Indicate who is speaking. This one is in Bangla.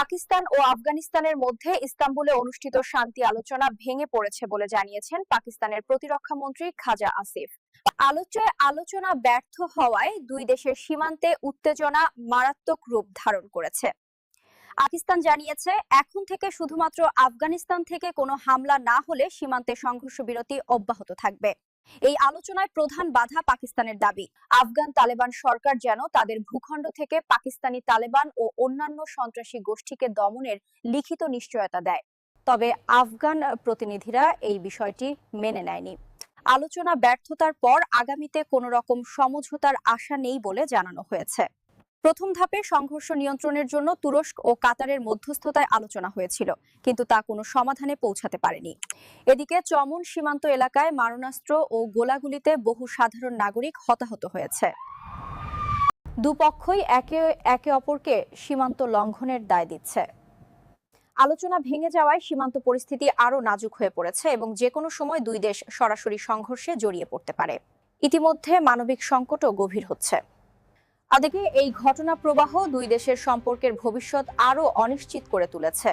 Speaker 1: পাকিস্তান ও আফগানিস্তানের মধ্যে ইস্তাম্বুলে অনুষ্ঠিত শান্তি আলোচনা ভেঙে পড়েছে বলে জানিয়েছেন পাকিস্তানের প্রতিরক্ষা মন্ত্রী খাজা আসিফ। আলোচনায় আলোচনা ব্যর্থ হওয়ায় দুই দেশের সীমান্তে উত্তেজনা মারাত্মক রূপ ধারণ করেছে। পাকিস্তান জানিয়েছে, এখন থেকে শুধুমাত্র আফগানিস্তান থেকে কোনো হামলা না হলে সীমান্তে সংঘর্ষ বিরতি অব্যাহত থাকবে। এই আলোচনায় প্রধান বাধা পাকিস্তানের দাবি। আফগান তালেবান সরকার যেন তাদের ভূখণ্ড থেকে পাকিস্তানি তালেবান ও অন্যান্য সন্ত্রাসী গোষ্ঠীকে দমনের লিখিত নিশ্চয়তা দেয়। তবে আফগান প্রতিনিধিরা এই বিষয়টি মেনে নেয়নি। আলোচনা ব্যর্থতার পর আগামীতে কোনো রকম সমঝোতার আশা নেই বলে জানানো হয়েছে। প্রথম ধাপে সংঘর্ষ নিয়ন্ত্রণের জন্য তুরস্ক ও কাতারের মধ্যস্থতায় আলোচনা হয়েছিল, কিন্তু তা কোনো সমাধানে পৌঁছাতে পারেনি। এদিকে চমন সীমান্ত এলাকায় মারণাস্ত্র ও গোলাগুলিতে বহু সাধারণ নাগরিক হতাহত হয়েছে। দুপক্ষই একে একে অপরকে সীমান্ত লঙ্ঘনের দায় দিচ্ছে। আলোচনা ভেঙে যাওয়ায় সীমান্ত পরিস্থিতি আরও নাজুক হয়ে পড়েছে এবং যে কোনো সময় দুই দেশ সরাসরি সংঘর্ষে জড়িয়ে পড়তে পারে। ইতিমধ্যে মানবিক সংকটও গভীর হচ্ছে। আদিকে এই ঘটনা প্রবাহ দুই দেশের সম্পর্কের ভবিষ্যৎ আরও অনিশ্চিত করে তুলেছে।